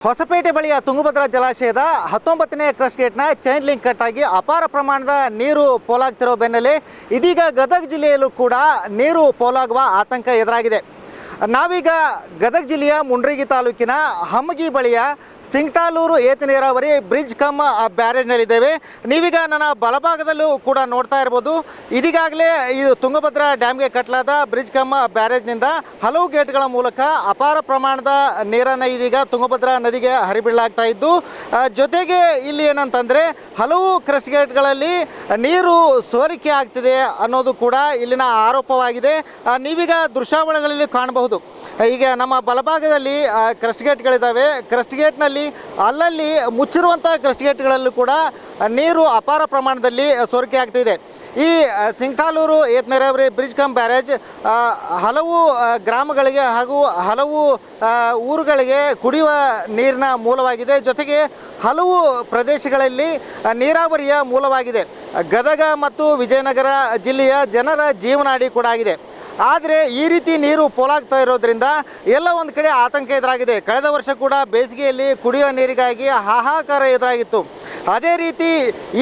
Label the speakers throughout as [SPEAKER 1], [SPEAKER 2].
[SPEAKER 1] ಹೊಸಪೇಟೆ ಬಳಿಯ ತುಂಗಭದ್ರಾ ಜಲಾಶಯದ ಹತ್ತೊಂಬತ್ತನೇ ಕ್ರಶ್ ಗೇಟ್ನ ಚೈನ್ ಲಿಂಕ್ ಕಟ್ ಆಗಿ ಅಪಾರ ಪ್ರಮಾಣದ ನೀರು ಪೋಲಾಗ್ತಿರೋ ಬೆನ್ನಲ್ಲೇ ಇದೀಗ ಗದಗ ಜಿಲ್ಲೆಯಲ್ಲೂ ಕೂಡ ನೀರು ಪೋಲಾಗುವ ಆತಂಕ ಎದುರಾಗಿದೆ. ನಾವೀಗ ಗದಗ ಜಿಲ್ಲೆಯ ಮುಂಡ್ರಿಗಿ ತಾಲೂಕಿನ ಹಮ್ಮಗಿ ಬಳಿಯ ಸಿಂಗ್ಟಾಲೂರು ಏತ ನೀರಾವರಿ ಬ್ರಿಡ್ಜ್ ಕಮ್ ಬ್ಯಾರೇಜ್ನಲ್ಲಿದ್ದೇವೆ. ನೀವೀಗ ನನ್ನ ಬಲಭಾಗದಲ್ಲೂ ಕೂಡ ನೋಡ್ತಾ ಇರ್ಬೋದು. ಇದೀಗಾಗಲೇ ಇದು ತುಂಗಭದ್ರಾ ಡ್ಯಾಮ್ಗೆ ಕಟ್ಟಲಾದ ಬ್ರಿಡ್ಜ್ ಕಮ್ ಬ್ಯಾರೇಜ್ನಿಂದ ಹಲವು ಗೇಟ್ಗಳ ಮೂಲಕ ಅಪಾರ ಪ್ರಮಾಣದ ನೀರನ್ನು ಇದೀಗ ತುಂಗಭದ್ರಾ ನದಿಗೆ ಹರಿಬಿಡಲಾಗ್ತಾ ಇದ್ದು ಜೊತೆಗೆ ಇಲ್ಲಿ ಏನಂತಂದರೆ ಹಲವು ಕ್ರಸ್ಟ್ ಗೇಟ್ಗಳಲ್ಲಿ ನೀರು ಸೋರಿಕೆ ಆಗ್ತಿದೆ ಅನ್ನೋದು ಕೂಡ ಇಲ್ಲಿನ ಆರೋಪವಾಗಿದೆ. ನೀವೀಗ ದೃಶ್ಯಾವಳಿಗಳಲ್ಲಿ ಕಾಣಬಹುದು. ಈಗ ನಮ್ಮ ಬಲಭಾಗದಲ್ಲಿ ಕ್ರಸ್ಟ್ ಗೇಟ್ಗಳಿದ್ದಾವೆ ಕ್ರಸ್ಟ್ ಗೇಟ್ನಲ್ಲಿ ಅಲ್ಲಲ್ಲಿ ಮುಚ್ಚಿರುವಂಥ ಕ್ರಸ್ಟ್ ಗೇಟ್ಗಳಲ್ಲೂ ಕೂಡ ನೀರು ಅಪಾರ ಪ್ರಮಾಣದಲ್ಲಿ ಸೋರಿಕೆ ಆಗ್ತಿದೆ. ಈ ಸಿಂಗ್ಟಾಲೂರು ಏತ್ ನೆರಾವರಿ ಬ್ರಿಡ್ಜ್ ಕಮ್ ಬ್ಯಾರೇಜ್ ಹಲವು ಗ್ರಾಮಗಳಿಗೆ ಹಾಗೂ ಹಲವು ಊರುಗಳಿಗೆ ಕುಡಿಯುವ ನೀರಿನ ಮೂಲವಾಗಿದೆ. ಜೊತೆಗೆ ಹಲವು ಪ್ರದೇಶಗಳಲ್ಲಿ ನೀರಾವರಿಯ ಮೂಲವಾಗಿದೆ. ಗದಗ ಮತ್ತು ವಿಜಯನಗರ ಜಿಲ್ಲೆಯ ಜನರ ಜೀವನಾಡಿ ಕೂಡ ಆಗಿದೆ. ಆದರೆ ಈ ರೀತಿ ನೀರು ಪೋಲಾಗ್ತಾ ಇರೋದ್ರಿಂದ ಎಲ್ಲ ಒಂದು ಕಡೆ ಆತಂಕ ಎದುರಾಗಿದೆ. ಕಳೆದ ವರ್ಷ ಕೂಡ ಬೇಸಿಗೆಯಲ್ಲಿ ಕುಡಿಯೋ ನೀರಿಗಾಗಿ ಹಾಹಾಕಾರ ಎದುರಾಗಿತ್ತು. ಅದೇ ರೀತಿ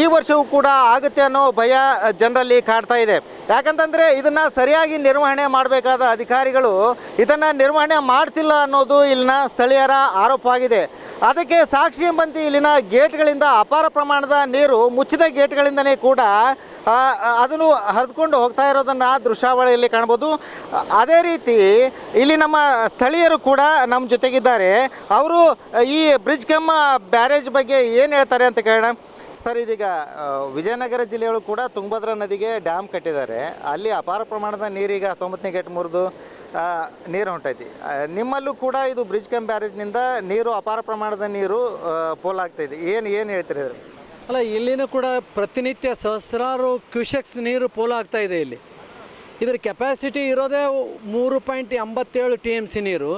[SPEAKER 1] ಈ ವರ್ಷವೂ ಕೂಡ ಆಗುತ್ತೆ ಅನ್ನೋ ಭಯ ಜನರಲ್ಲಿ ಕಾಡ್ತಾ ಇದೆ. ಯಾಕಂತಂದರೆ ಇದನ್ನು ಸರಿಯಾಗಿ ನಿರ್ವಹಣೆ ಮಾಡಬೇಕಾದ ಅಧಿಕಾರಿಗಳು ಇದನ್ನು ನಿರ್ವಹಣೆ ಮಾಡ್ತಿಲ್ಲ ಅನ್ನೋದು ಇಲ್ಲಿನ ಸ್ಥಳೀಯರ ಆರೋಪವಾಗಿದೆ ಅದಕ್ಕೆ ಸಾಕ್ಷಿ ಎಂಬಂತೆ ಇಲ್ಲಿನ ಗೇಟ್ಗಳಿಂದ ಅಪಾರ ಪ್ರಮಾಣದ ನೀರು ಮುಚ್ಚಿದ ಗೇಟ್ಗಳಿಂದನೇ ಕೂಡ ಅದನ್ನು ಹರಿದುಕೊಂಡು ಹೋಗ್ತಾ ಇರೋದನ್ನು ದೃಶ್ಯಾವಳಿಯಲ್ಲಿ ಕಾಣ್ಬೋದು ಅದೇ ರೀತಿ ಇಲ್ಲಿ ನಮ್ಮ ಸ್ಥಳೀಯರು ಕೂಡ ನಮ್ಮ ಜೊತೆಗಿದ್ದಾರೆ. ಅವರು ಈ ಬ್ರಿಡ್ಜ್ ಕೆಮ್ಮ ಬ್ಯಾರೇಜ್ ಬಗ್ಗೆ ಏನು ಹೇಳ್ತಾರೆ ಅಂತ ಕೇಳೋಣ. ಸರ್, ಇದೀಗ ವಿಜಯನಗರ ಜಿಲ್ಲೆಯಲ್ಲೂ ಕೂಡ ತುಂಗಭದ್ರಾ ನದಿಗೆ ಡ್ಯಾಮ್ ಕಟ್ಟಿದ್ದಾರೆ. ಅಲ್ಲಿ ಅಪಾರ ಪ್ರಮಾಣದ ನೀರೀಗ ಹತ್ತೊಂಬತ್ತನೇ ಗೇಟ್ ಮುರಿದು ನೀರು ಹೊಂಟೈತಿ ನಿಮ್ಮಲ್ಲೂ ಕೂಡ ಇದು ಬ್ರಿಡ್ಜ್ ಕ್ಯಾಂಪ್ ಬ್ಯಾರೇಜ್ನಿಂದ ನೀರು ಅಪಾರ ಪ್ರಮಾಣದ ನೀರು ಪೋಲ್ ಪೋಲಾಗ್ತಾ ಇದೆ ಏನು ಏನು ಹೇಳ್ತೀರಿ ಇದ್ರ
[SPEAKER 2] ಅಲ್ಲ, ಇಲ್ಲಿನೂ ಕೂಡ ಪ್ರತಿನಿತ್ಯ ಸಹಸ್ರಾರು ಕ್ಯೂಸೆಕ್ಸ್ ನೀರು ಪೋಲ ಆಗ್ತಾ ಇದೆ ಇಲ್ಲಿ. ಇದರ ಕೆಪಾಸಿಟಿ ಇರೋದೇ ಮೂರು ಪಾಯಿಂಟ್ ಎಂಬತ್ತೇಳು ಟಿ ಎಂ ಸಿ ನೀರು.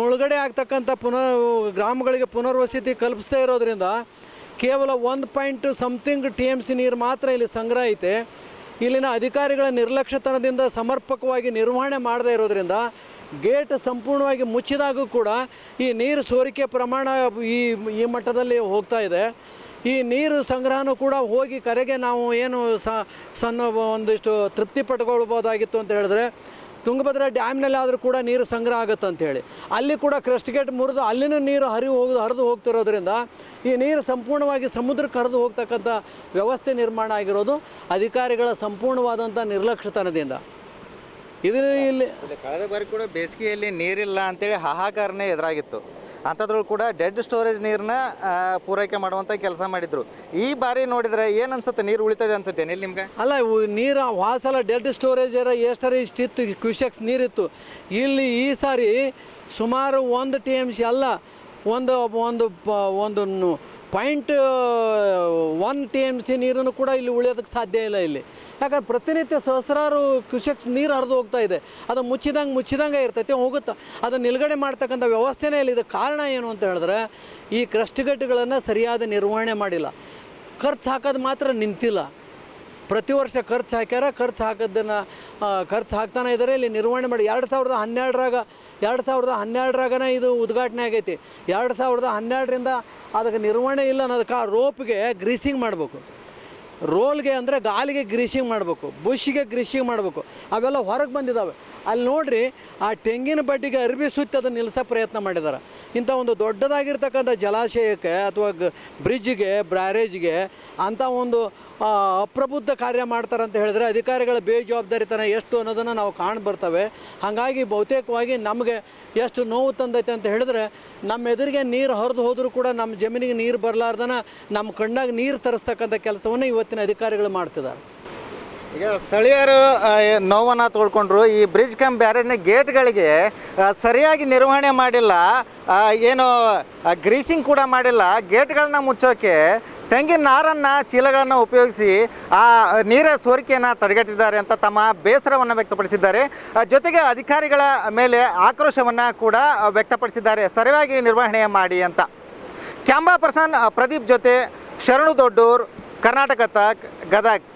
[SPEAKER 2] ಒಳಗಡೆ ಆಗ್ತಕ್ಕಂಥ ಪುನರ್, ಗ್ರಾಮಗಳಿಗೆ ಪುನರ್ವಸತಿ ಕಲ್ಪಿಸ್ತಾ ಇರೋದ್ರಿಂದ ಕೇವಲ ಒಂದು point something T M C ನೀರು ಮಾತ್ರ ಇಲ್ಲಿ ಸಂಗ್ರಹ ಐತೆ. ಇಲ್ಲಿನ ಅಧಿಕಾರಿಗಳ ನಿರ್ಲಕ್ಷ್ಯತನದಿಂದ ಸಮರ್ಪಕವಾಗಿ ನಿರ್ವಹಣೆ ಮಾಡದೇ ಇರೋದ್ರಿಂದ ಗೇಟ್ ಸಂಪೂರ್ಣವಾಗಿ ಮುಚ್ಚಿದಾಗೂ ಕೂಡ ಈ ನೀರು ಸೋರಿಕೆ ಪ್ರಮಾಣ ಈ ಈ ಮಟ್ಟದಲ್ಲಿ ಹೋಗ್ತಾ ಇದೆ. ಈ ನೀರು ಸಂಗ್ರಹನೂ ಕೂಡ ಹೋಗಿ ಕರೆಗೆ ನಾವು ಏನು ಸಣ್ಣ ಒಂದಿಷ್ಟು ತೃಪ್ತಿ ಪಟ್ಕೊಳ್ಬೋದಾಗಿತ್ತು ಅಂತ ಹೇಳಿದ್ರೆ ತುಂಗಭದ್ರಾ ಡ್ಯಾಮ್ನಲ್ಲಿ ಆದರೂ ಕೂಡ ನೀರು ಸಂಗ್ರಹ ಆಗುತ್ತೆ ಅಂತೇಳಿ ಅಲ್ಲಿ ಕೂಡ ಕ್ರೆಸ್ಟ್ ಮುರಿದು ಅಲ್ಲಿನೂ ನೀರು ಹರಿವು ಹೋಗಿ ಹರಿದು ಹೋಗ್ತಿರೋದ್ರಿಂದ ಈ ನೀರು ಸಂಪೂರ್ಣವಾಗಿ ಸಮುದ್ರಕ್ಕೆ ಹರಿದು ಹೋಗ್ತಕ್ಕಂಥ ವ್ಯವಸ್ಥೆ ನಿರ್ಮಾಣ ಆಗಿರೋದು ಅಧಿಕಾರಿಗಳ ಸಂಪೂರ್ಣವಾದಂಥ ನಿರ್ಲಕ್ಷ್ಯತನದಿಂದ. ಇದರಲ್ಲಿ ಇಲ್ಲಿ
[SPEAKER 1] ಕಳೆದ ಬಾರಿ ಕೂಡ ಬೇಸಿಗೆಯಲ್ಲಿ ನೀರಿಲ್ಲ ಅಂತೇಳಿ ಹಾಹಾಕಾರನೇ ಎದುರಾಗಿತ್ತು. ಅಂಥದ್ರೊಳಗೆ ಕೂಡ ಡೆಡ್ ಸ್ಟೋರೇಜ್ ನೀರನ್ನ ಪೂರೈಕೆ ಮಾಡುವಂಥ ಕೆಲಸ ಮಾಡಿದ್ರು. ಈ ಬಾರಿ ನೋಡಿದ್ರೆ ಏನು ಅನ್ಸುತ್ತೆ? ನೀರು ಉಳಿತದೆ ಅನ್ಸುತ್ತೆ ಇಲ್ಲಿ ನಿಮ್ಗೆ?
[SPEAKER 2] ಅಲ್ಲ ನೀರು, ವಾಸಲ ಡೆಡ್ ಸ್ಟೋರೇಜ್ ಎಷ್ಟರ ಇಷ್ಟಿತ್ತು ಕ್ಯೂಸೆಕ್ಸ್ ನೀರಿತ್ತು. ಇಲ್ಲಿ ಈ ಸಾರಿ ಸುಮಾರು ಒಂದು ಟಿ ಎಂ ಸಿ ಅಲ್ಲ, ಒಂದು ಒಂದು ಒಂದು point one T M C ನೀರನ್ನು ಕೂಡ ಇಲ್ಲಿ ಉಳಿಯೋದಕ್ಕೆ ಸಾಧ್ಯ ಇಲ್ಲ ಇಲ್ಲಿ. ಯಾಕಂದ್ರೆ ಪ್ರತಿನಿತ್ಯ ಸಹಸ್ರಾರು ಕ್ಯೂಸೆಕ್ಸ್ ನೀರು ಹರಿದು ಹೋಗ್ತಾ ಇದೆ. ಅದು ಮುಚ್ಚಿದಂಗೆ ಮುಚ್ಚಿದಂಗೆ ಇರ್ತೈತೆ, ಹೋಗುತ್ತೆ. ಅದನ್ನು ನಿಲುಗಡೆ ಮಾಡ್ತಕ್ಕಂಥ ವ್ಯವಸ್ಥೆನೇ ಇಲ್ಲ. ಕಾರಣ ಏನು ಅಂತ ಹೇಳಿದ್ರೆ, ಈ ಕ್ರಸ್ಟ್ಗಟ್ಟುಗಳನ್ನು ಸರಿಯಾದ ನಿರ್ವಹಣೆ ಮಾಡಿಲ್ಲ. ಖರ್ಚು ಹಾಕೋದು ಮಾತ್ರ ನಿಂತಿಲ್ಲ. ಪ್ರತಿ ವರ್ಷ ಖರ್ಚು ಹಾಕ್ಯಾರ, ಖರ್ಚು ಹಾಕೋದನ್ನು ಖರ್ಚು ಹಾಕ್ತಾನೆ ಇದ್ದಾರೆ ಇಲ್ಲಿ ನಿರ್ವಹಣೆ ಮಾಡಿ, ಎರಡು ಸಾವಿರದ ಹನ್ನೆರಡರಾಗ ಎರಡು ಸಾವಿರದ ಹನ್ನೆರಡರಾಗನೇ ಇದು ಉದ್ಘಾಟನೆ ಆಗೈತಿ. ಎರಡು ಸಾವಿರದ ಹನ್ನೆರಡರಿಂದ ಅದಕ್ಕೆ ನಿರ್ವಹಣೆ ಇಲ್ಲ ಅನ್ನೋದಕ್ಕೆ ಆ ರೋಪ್ಗೆ ಗ್ರೀಸಿಂಗ್ ಮಾಡಬೇಕು. ರೋಲ್ಗೆ ಅಂದರೆ ಗಾಲಿಗೆ ಗ್ರೀಸಿಂಗ್ ಮಾಡಬೇಕು ಬುಷ್ಗೆ ಗ್ರೀಸಿಂಗ್ ಮಾಡಬೇಕು, ಅವೆಲ್ಲ ಹೊರಗೆ ಬಂದಿದ್ದಾವೆ ಅಲ್ಲಿ ನೋಡ್ರಿ, ಆ ತೆಂಗಿನ ಬಡ್ಡಿಗೆ ಅರ್ಬಿ ಸುತ್ತಿ ಅದನ್ನು ನಿಲ್ಲಿಸೋ ಪ್ರಯತ್ನ ಮಾಡಿದ್ದಾರೆ ಇಂಥ ಒಂದು ದೊಡ್ಡದಾಗಿರ್ತಕ್ಕಂಥ ಜಲಾಶಯಕ್ಕೆ ಅಥವಾ ಗ ಬ್ರಿಡ್ಜ್ಗೆ ಬ್ಯಾರೇಜ್ಗೆ ಅಂಥ ಒಂದು ಅಪ್ರಬುದ್ಧ ಕಾರ್ಯ ಮಾಡ್ತಾರೆ ಅಂತ ಹೇಳಿದ್ರೆ ಅಧಿಕಾರಿಗಳ ಬೇಜವಾಬ್ದಾರಿತನ ಎಷ್ಟು ಅನ್ನೋದನ್ನು ನಾವು ಕಾಣ್ ಬರ್ತವೆ. ಹಾಗಾಗಿ ಬಹುತೇಕವಾಗಿ ನಮಗೆ ಎಷ್ಟು ನೋವು ತಂದೈತೆ ಅಂತ ಹೇಳಿದ್ರೆ ನಮ್ಮ ಎದುರಿಗೆ ನೀರು ಹರಿದು ಹೋದರೂ ಕೂಡ ನಮ್ಮ ಜಮೀನಿಗೆ ನೀರು ಬರಲಾರ್ದನ ನಮ್ಮ ಕಣ್ಣಾಗ ನೀರು ತರಿಸ್ತಕ್ಕಂಥ ಕೆಲಸವನ್ನು ಇವತ್ತಿನ ಅಧಿಕಾರಿಗಳು ಮಾಡ್ತಿದ್ದಾರೆ.
[SPEAKER 1] ಈಗ ಸ್ಥಳೀಯರು ನೋವನ್ನು ತೊಳ್ಕೊಂಡ್ರು ಈ ಬ್ರಿಡ್ಜ್ ಕಮ್ ಬ್ಯಾರೇಜ್ನ ಗೇಟ್ಗಳಿಗೆ ಸರಿಯಾಗಿ ನಿರ್ವಹಣೆ ಮಾಡಿಲ್ಲ ಏನು ಗ್ರೀಸಿಂಗ್ ಕೂಡ ಮಾಡಿಲ್ಲ. ಗೇಟ್ಗಳನ್ನ ಮುಚ್ಚೋಕೆ ತೆಂಗಿನ ನಾರನ್ನು, ಚೀಲಗಳನ್ನು ಉಪಯೋಗಿಸಿ, ಆ, ನೀರ ಸೋರಿಕೆಯನ್ನು ತಡೆಗಟ್ಟಿದ್ದಾರೆ ಅಂತ ತಮ್ಮ ಬೇಸರವನ್ನು ವ್ಯಕ್ತಪಡಿಸಿದ್ದಾರೆ. ಜೊತೆಗೆ ಅಧಿಕಾರಿಗಳ ಮೇಲೆ ಆಕ್ರೋಶವನ್ನು ಕೂಡ ವ್ಯಕ್ತಪಡಿಸಿದ್ದಾರೆ. ಸರಿಯಾಗಿ ನಿರ್ವಹಣೆ ಮಾಡಿ ಅಂತ. ಕ್ಯಾಮ್ರಾ ಪರ್ಸನ್ ಪ್ರದೀಪ್ ಜೊತೆ ಶರಣು ದೊಡ್ಡೂರ್ ಕರ್ನಾಟಕ ತಕ್ ಗದಗ್